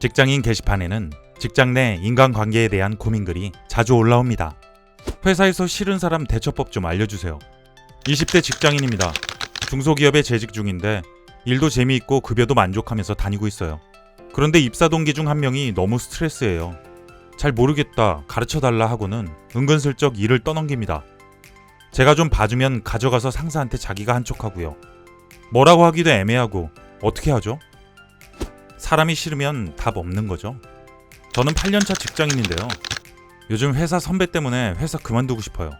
직장인 게시판에는 직장 내 인간관계에 대한 고민글이 자주 올라옵니다. 회사에서 싫은 사람 대처법 좀 알려주세요. 20대 직장인입니다. 중소기업에 재직 중인데 일도 재미있고 급여도 만족하면서 다니고 있어요. 그런데 입사 동기 중 한 명이 너무 스트레스예요. 잘 모르겠다, 가르쳐 달라 하고는 은근슬쩍 일을 떠넘깁니다. 제가 좀 봐주면 가져가서 상사한테 자기가 한 척하고요. 뭐라고 하기도 애매하고 어떻게 하죠? 사람이 싫으면 답 없는 거죠. 저는 8년차 직장인인데요. 요즘 회사 선배 때문에 회사 그만두고 싶어요.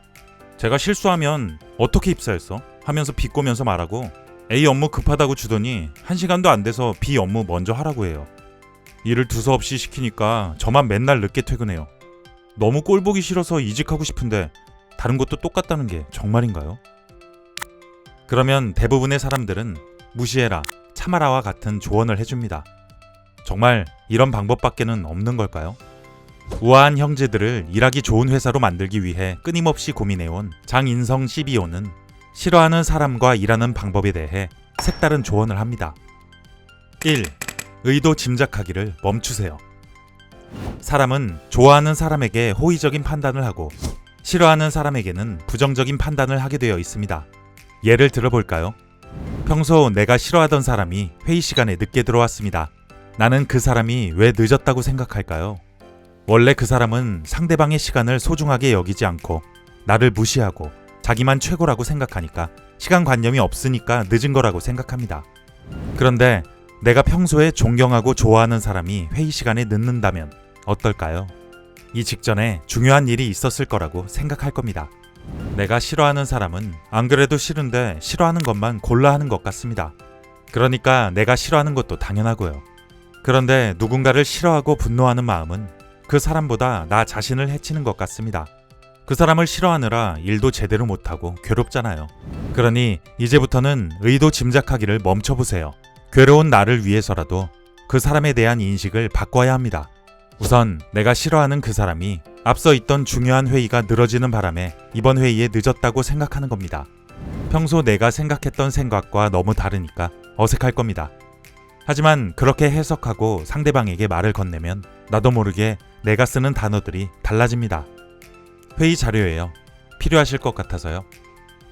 제가 실수하면 어떻게 입사했어? 하면서 비꼬면서 말하고 A 업무 급하다고 주더니 1시간도 안 돼서 B 업무 먼저 하라고 해요. 일을 두서없이 시키니까 저만 맨날 늦게 퇴근해요. 너무 꼴 보기 싫어서 이직하고 싶은데 다른 것도 똑같다는 게 정말인가요? 그러면 대부분의 사람들은 무시해라, 참아라와 같은 조언을 해줍니다. 정말 이런 방법밖에는 없는 걸까요? 우아한 형제들을 일하기 좋은 회사로 만들기 위해 끊임없이 고민해온 장인성 CBO는 싫어하는 사람과 일하는 방법에 대해 색다른 조언을 합니다. 1. 의도 짐작하기를 멈추세요. 사람은 좋아하는 사람에게 호의적인 판단을 하고 싫어하는 사람에게는 부정적인 판단을 하게 되어 있습니다. 예를 들어볼까요? 평소 내가 싫어하던 사람이 회의 시간에 늦게 들어왔습니다. 나는 그 사람이 왜 늦었다고 생각할까요? 원래 그 사람은 상대방의 시간을 소중하게 여기지 않고 나를 무시하고 자기만 최고라고 생각하니까 시간 관념이 없으니까 늦은 거라고 생각합니다. 그런데 내가 평소에 존경하고 좋아하는 사람이 회의 시간에 늦는다면 어떨까요? 이 직전에 중요한 일이 있었을 거라고 생각할 겁니다. 내가 싫어하는 사람은 안 그래도 싫은데 싫어하는 것만 골라 하는 것 같습니다. 그러니까 내가 싫어하는 것도 당연하고요. 그런데 누군가를 싫어하고 분노하는 마음은 그 사람보다 나 자신을 해치는 것 같습니다. 그 사람을 싫어하느라 일도 제대로 못하고 괴롭잖아요. 그러니 이제부터는 의도 짐작하기를 멈춰보세요. 괴로운 나를 위해서라도 그 사람에 대한 인식을 바꿔야 합니다. 우선 내가 싫어하는 그 사람이 앞서 있던 중요한 회의가 늘어지는 바람에 이번 회의에 늦었다고 생각하는 겁니다. 평소 내가 생각했던 생각과 너무 다르니까 어색할 겁니다. 하지만 그렇게 해석하고 상대방에게 말을 건네면 나도 모르게 내가 쓰는 단어들이 달라집니다. 회의 자료예요. 필요하실 것 같아서요.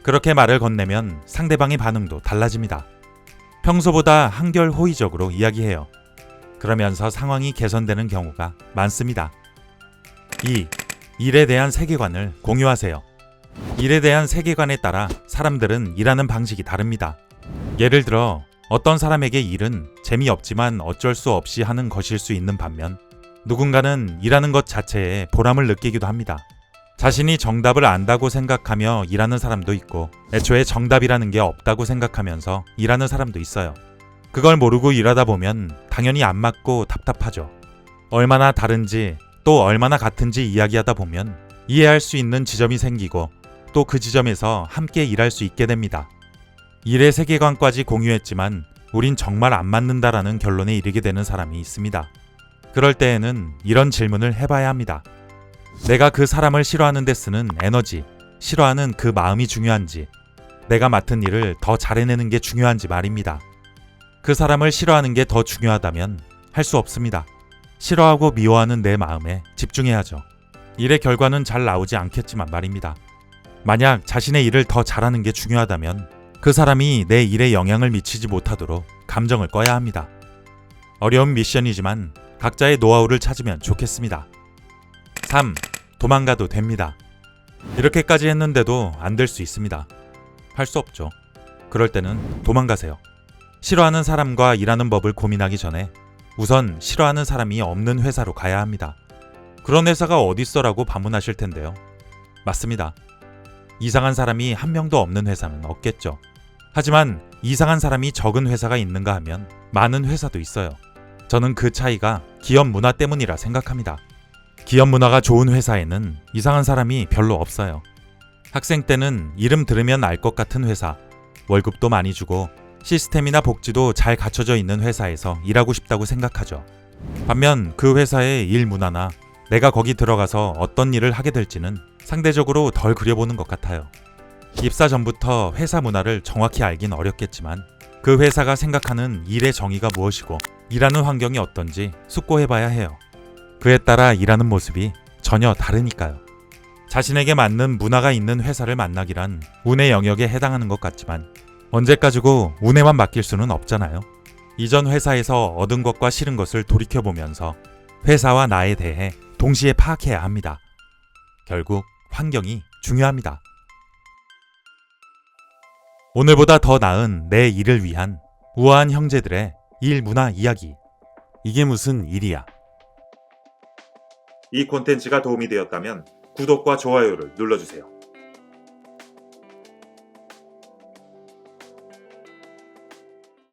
그렇게 말을 건네면 상대방의 반응도 달라집니다. 평소보다 한결 호의적으로 이야기해요. 그러면서 상황이 개선되는 경우가 많습니다. 2. 일에 대한 세계관을 공유하세요. 일에 대한 세계관에 따라 사람들은 일하는 방식이 다릅니다. 예를 들어 어떤 사람에게 일은 재미없지만 어쩔 수 없이 하는 것일 수 있는 반면 누군가는 일하는 것 자체에 보람을 느끼기도 합니다. 자신이 정답을 안다고 생각하며 일하는 사람도 있고 애초에 정답이라는 게 없다고 생각하면서 일하는 사람도 있어요. 그걸 모르고 일하다 보면 당연히 안 맞고 답답하죠. 얼마나 다른지 또 얼마나 같은지 이야기하다 보면 이해할 수 있는 지점이 생기고 또 그 지점에서 함께 일할 수 있게 됩니다. 일의 세계관까지 공유했지만 우린 정말 안 맞는다라는 결론에 이르게 되는 사람이 있습니다. 그럴 때에는 이런 질문을 해봐야 합니다. 내가 그 사람을 싫어하는 데 쓰는 에너지, 싫어하는 그 마음이 중요한지, 내가 맡은 일을 더 잘해내는 게 중요한지 말입니다. 그 사람을 싫어하는 게 더 중요하다면 할 수 없습니다. 싫어하고 미워하는 내 마음에 집중해야죠. 일의 결과는 잘 나오지 않겠지만 말입니다. 만약 자신의 일을 더 잘하는 게 중요하다면 그 사람이 내 일에 영향을 미치지 못하도록 감정을 꺼야 합니다. 어려운 미션이지만 각자의 노하우를 찾으면 좋겠습니다. 3. 도망가도 됩니다. 이렇게까지 했는데도 안 될 수 있습니다. 할 수 없죠. 그럴 때는 도망가세요. 싫어하는 사람과 일하는 법을 고민하기 전에 우선 싫어하는 사람이 없는 회사로 가야 합니다. 그런 회사가 어딨어라고 반문하실 텐데요. 맞습니다. 이상한 사람이 한 명도 없는 회사는 없겠죠. 하지만 이상한 사람이 적은 회사가 있는가 하면 많은 회사도 있어요. 저는 그 차이가 기업 문화 때문이라 생각합니다. 기업 문화가 좋은 회사에는 이상한 사람이 별로 없어요. 학생 때는 이름 들으면 알 것 같은 회사, 월급도 많이 주고 시스템이나 복지도 잘 갖춰져 있는 회사에서 일하고 싶다고 생각하죠. 반면 그 회사의 일 문화나 내가 거기 들어가서 어떤 일을 하게 될지는 상대적으로 덜 그려보는 것 같아요. 입사 전부터 회사 문화를 정확히 알긴 어렵겠지만 그 회사가 생각하는 일의 정의가 무엇이고 일하는 환경이 어떤지 숙고해봐야 해요. 그에 따라 일하는 모습이 전혀 다르니까요. 자신에게 맞는 문화가 있는 회사를 만나기란 운의 영역에 해당하는 것 같지만 언제까지고 운에만 맡길 수는 없잖아요. 이전 회사에서 얻은 것과 싫은 것을 돌이켜보면서 회사와 나에 대해 동시에 파악해야 합니다. 결국 환경이 중요합니다. 오늘보다 더 나은 내 일을 위한 우아한 형제들의 일 문화 이야기. 이게 무슨 일이야? 이 콘텐츠가 도움이 되었다면 구독과 좋아요를 눌러주세요.